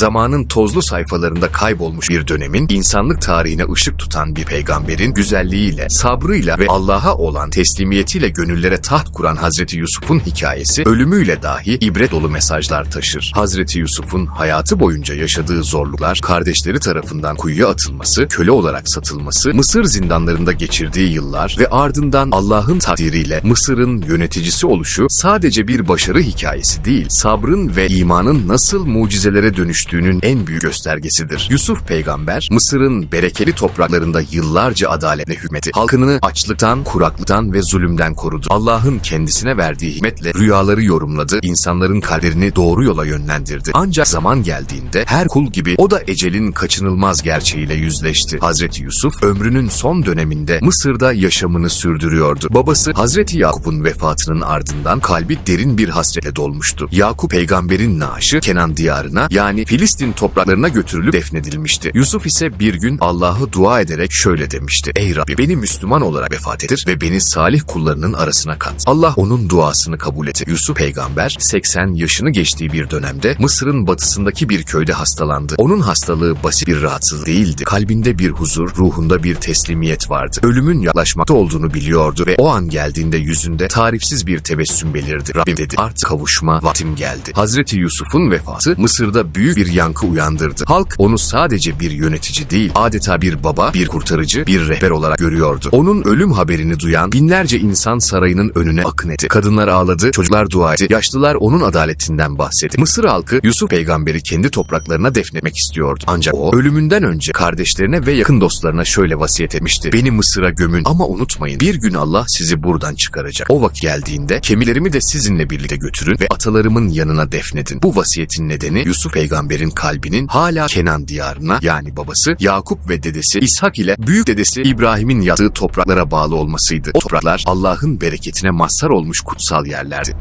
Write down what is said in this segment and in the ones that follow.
zamanın tozlu sayfalarında kaybolmuş bir dönemin, insanlık tarihine ışık tutan bir peygamberin güzelliğiyle, sabrıyla ve Allah'a olan teslimiyetiyle gönüllere taht kuran Hazreti Yusuf'un hikayesi, ölümüyle dahi ibret dolu mesajlar taşır. Hazreti Yusuf'un hayatı boyunca yaşadığı zorluklar, kardeşleri tarafından kuyuya atılması, köle olarak satılması, Mısır zindanlarında geçirdiği yıllar ve ardından Allah'ın takdiriyle Mısır'ın yöneticisi oluşu sadece bir başarı hikayesi değil, sabrın ve imanın nasıl mucizelere dönüştüğünün en büyük göstergesidir. Yusuf peygamber, Mısır'ın berekeli topraklarında yıllarca adaletle hükmetti. Halkını açlıktan, kuraklıktan ve zulümden korudu. Allah'ın kendisine verdiği hikmetle rüyaları yorumladı, insanların kalplerini doğru yola yönlendirdi. Ancak zaman geldiğinde her kul gibi o da ecelin kaçınılmaz gerçeğiyle yüzleşti. Hazreti Yusuf ömrünün son döneminde Mısır'da yaşamını sürdürüyordu. Babası Hazreti Yakup'un vefatının ardından kalbi derin bir hasretle dolmuştu. Yakup peygamberin naaşı Kenan diyarına yani Filistin topraklarına götürülüp defnedilmişti. Yusuf ise bir gün Allah'ı dua ederek şöyle demişti. Ey Rabbi beni Müslüman olarak vefat ettir ve beni salih kullarının arasına kat. Allah onun duasını kabul etti. Yusuf peygamber 80 yaşını geçtiği bir dönemde Mısır'ın batısındaki bir köyde hastalandı. Onun hastalığı basit bir rahatsızlık değildi. Kalbinde bir huzur, ruhunda bir teslimiyet vardı. Ölümün yaklaşmakta olduğunu biliyordu ve o an geldiğinde yüzünde tarifsiz bir tebessüm belirdi. Rabbim dedi artık kavuşma vaktim geldi. Hazreti Yusuf'un vefatı Mısır'da büyük bir yankı uyandırdı. Halk onu sadece bir yönetici değil, adeta bir baba, bir kurtarıcı, bir rehber olarak görüyordu. Onun ölüm haberini duyan binlerce insan sarayının önüne akın etti. Kadınlar ağladı, çocuklar dua etti, yaşlılar onun adaletinden bahsetti. Mısır halkı Yusuf peygamberi kendi topraklarına defnetmek istiyordu. Ancak o ölümünden önce kardeşlerine ve yakın dostlarına şöyle vasiyet etmişti. Beni Mısır'a gömün ama unutmayın bir gün Allah sizi buradan çıkaracak. O vakit geldiğinde kemilerimi de sizinle birlikte götürün ve atalarımın yanına defnedin. Bu vasiyetin nedeni Yusuf peygamberin kalbinin hala Kenan diyarına yani babası Yakup ve dedesi İshak ile büyük dedesi İbrahim'in yattığı topraklara bağlı olmasıydı. O topraklar Allah'ın bereketine mazhar olmuş kutsal yerlerdi.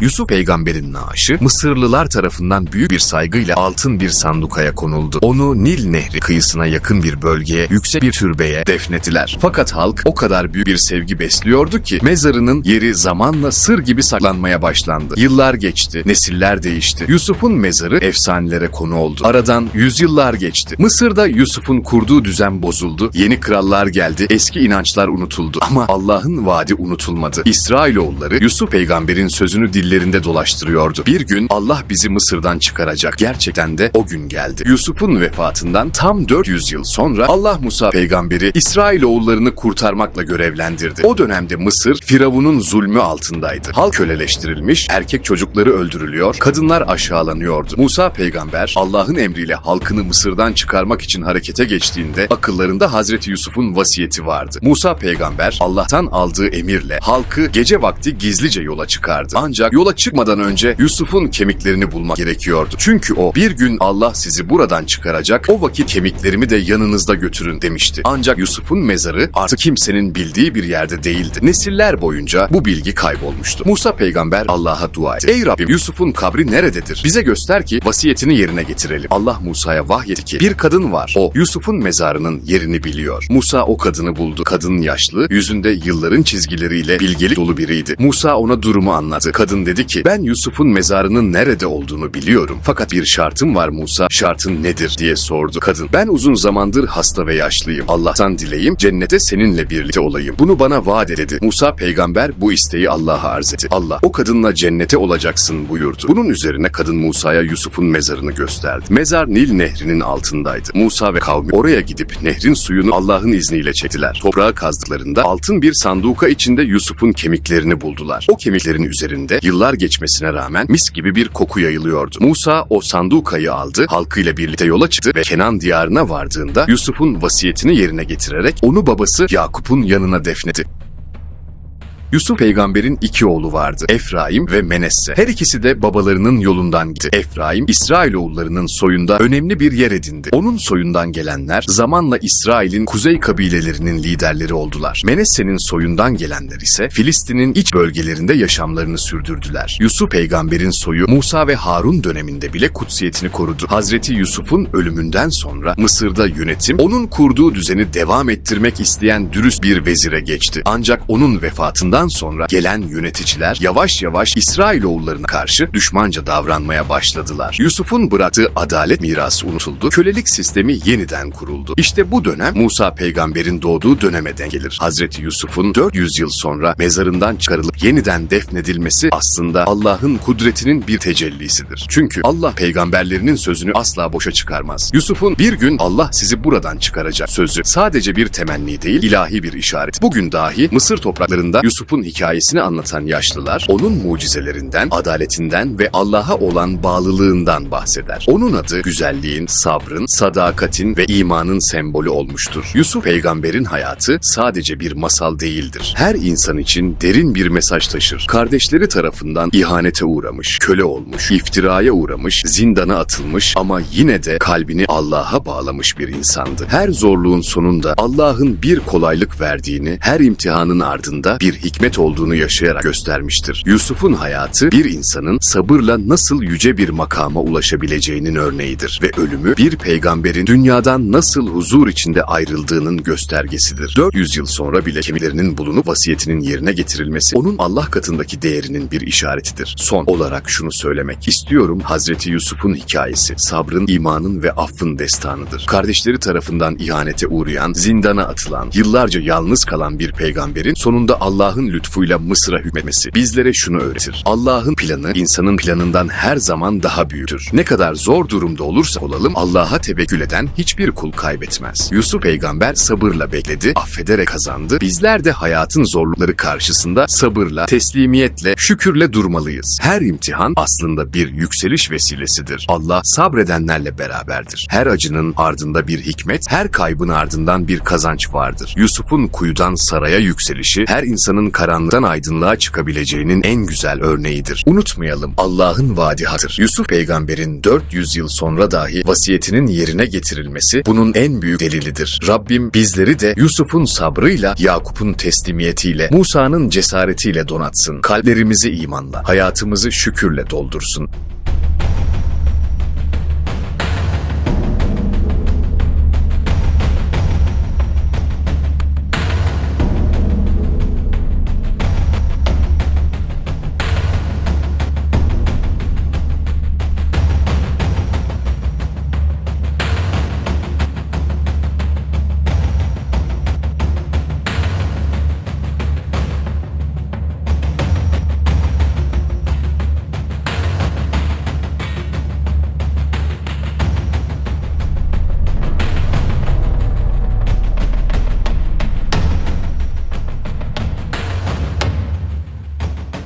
Yusuf peygamberin naaşı Mısırlılar tarafından büyük bir saygıyla altın bir sandukaya konuldu. Onu Nil Nehri kıyısına yakın bir bölgeye, yüksek bir türbeye defnettiler. Fakat halk o kadar büyük bir sevgi besliyordu ki mezarının yeri zamanla sır gibi saklanmaya başlandı. Yıllar geçti, nesiller değişti. Yusuf'un mezarı efsanelere konu oldu. Aradan yüzyıllar geçti. Mısır'da Yusuf'un kurduğu düzen bozuldu. Yeni krallar geldi, eski inançlar unutuldu. Ama Allah'ın vaadi unutulmadı. İsrailoğulları Yusuf peygamberin sözünü dillerinde dolaştırıyordu. Bir gün Allah bizi Mısır'dan çıkaracak. Gerçekten de o gün geldi. Yusuf'un vefatından tam 400 yıl sonra Allah Musa peygamberi İsrailoğullarını kurtarmakla görevlendirdi. O dönemde Mısır Firavun'un zulmü altındaydı. Halk köleleştirilmiş, erkek çocukları öldürülüyor, kadınlar aşağılanıyordu. Musa peygamber Allah'ın emriyle halkını Mısır'dan çıkarmak için harekete geçtiğinde akıllarında Hazreti Yusuf'un vasiyeti vardı. Musa peygamber Allah'tan aldığı emirle halkı gece vakti gizlice yola çıkardı. Ancak yola çıkmadan önce Yusuf'un kemiklerini bulmak gerekiyordu. Çünkü o bir gün Allah sizi buradan çıkaracak, o vakit kemiklerimi de yanınızda götürün demişti. Ancak Yusuf'un mezarı artık kimsenin bildiği bir yerde değildi. Nesiller boyunca bu bilgi kaybolmuştu. Musa peygamber Allah'a dua etti. Ey Rabbim Yusuf'un kabri nerededir? Bize göster ki vasiyetini yerine getirelim. Allah Musa'ya vahyetti ki bir kadın var. O Yusuf'un mezarının yerini biliyor. Musa o kadını buldu. Kadın yaşlı, yüzünde yılların çizgileriyle bilgelik dolu biriydi. Musa ona durumu anlattı. Kadın dedi ki ben Yusuf'un mezarının nerede olduğunu biliyorum. Fakat bir şartım var Musa. Şartın nedir diye sordu. Kadın ben uzun zamandır hasta ve yaşlıyım. Allah'tan dileyim cennete seninle birlikte olayım. Bunu bana vaat dedi. Musa peygamber bu isteği Allah'a arz etti. Allah o kadınla cennete olacaksın buyurdu. Bunun üzerine kadın Musa'ya Yusuf'un mezarını gösterdi. Mezar Nil nehrinin altındaydı. Musa ve kavmi oraya gidip nehrin suyunu Allah'ın izniyle çektiler. Toprağı kazdıklarında altın bir sanduka içinde Yusuf'un kemiklerini buldular. O kemiklerin üzerinde yıllar geçmesine rağmen mis gibi bir koku yayılıyordu. Musa o sandukayı aldı, halkıyla birlikte yola çıktı ve Kenan diyarına vardığında Yusuf'un vasiyetini yerine getirerek onu babası Yakup'un yanına defnetti. Yusuf peygamberin iki oğlu vardı. Efraim ve Menesse. Her ikisi de babalarının yolundan gitti. Efraim, İsrailoğullarının soyunda önemli bir yer edindi. Onun soyundan gelenler zamanla İsrail'in kuzey kabilelerinin liderleri oldular. Menesse'nin soyundan gelenler ise Filistin'in iç bölgelerinde yaşamlarını sürdürdüler. Yusuf peygamberin soyu Musa ve Harun döneminde bile kutsiyetini korudu. Hazreti Yusuf'un ölümünden sonra Mısır'da yönetim onun kurduğu düzeni devam ettirmek isteyen dürüst bir vezire geçti. Ancak onun vefatından Bundan sonra gelen yöneticiler yavaş yavaş İsrailoğullarına karşı düşmanca davranmaya başladılar. Yusuf'un bıraktığı adalet mirası unutuldu. Kölelik sistemi yeniden kuruldu. İşte bu dönem Musa peygamberin doğduğu döneme denk gelir. Hazreti Yusuf'un 400 yıl sonra mezarından çıkarılıp yeniden defnedilmesi aslında Allah'ın kudretinin bir tecellisidir. Çünkü Allah peygamberlerinin sözünü asla boşa çıkarmaz. Yusuf'un bir gün Allah sizi buradan çıkaracak sözü sadece bir temenni değil, ilahi bir işaret. Bugün dahi Mısır topraklarında Yusuf'un hikayesini anlatan yaşlılar onun mucizelerinden, adaletinden ve Allah'a olan bağlılığından bahseder. Onun adı güzelliğin, sabrın, sadakatin ve imanın sembolü olmuştur. Yusuf peygamberin hayatı sadece bir masal değildir. Her insan için derin bir mesaj taşır. Kardeşleri tarafından ihanete uğramış, köle olmuş, iftiraya uğramış, zindana atılmış ama yine de kalbini Allah'a bağlamış bir insandı. Her zorluğun sonunda Allah'ın bir kolaylık verdiğini, her imtihanın ardında bir hikmet olduğunu yaşayarak göstermiştir. Yusuf'un hayatı bir insanın sabırla nasıl yüce bir makama ulaşabileceğinin örneğidir ve ölümü bir peygamberin dünyadan nasıl huzur içinde ayrıldığının göstergesidir. 400 yıl sonra bile kemilerinin bulunup vasiyetinin yerine getirilmesi onun Allah katındaki değerinin bir işaretidir. Son olarak şunu söylemek istiyorum. Hazreti Yusuf'un hikayesi sabrın, imanın ve affın destanıdır. Kardeşleri tarafından ihanete uğrayan, zindana atılan, yıllarca yalnız kalan bir peygamberin sonunda Allah'ın lütfuyla Mısır'a hükmetmesi bizlere şunu öğretir. Allah'ın planı insanın planından her zaman daha büyüktür. Ne kadar zor durumda olursa olalım Allah'a tevekkül eden hiçbir kul kaybetmez. Yusuf peygamber sabırla bekledi, affederek kazandı. Bizler de hayatın zorlukları karşısında sabırla, teslimiyetle, şükürle durmalıyız. Her imtihan aslında bir yükseliş vesilesidir. Allah sabredenlerle beraberdir. Her acının ardında bir hikmet, her kaybın ardından bir kazanç vardır. Yusuf'un kuyudan saraya yükselişi her insanın karanlıktan aydınlığa çıkabileceğinin en güzel örneğidir. Unutmayalım Allah'ın vaadi haktır. Yusuf peygamberin 400 yıl sonra dahi vasiyetinin yerine getirilmesi bunun en büyük delilidir. Rabbim bizleri de Yusuf'un sabrıyla, Yakup'un teslimiyetiyle, Musa'nın cesaretiyle donatsın. Kalplerimizi imanla, hayatımızı şükürle doldursun.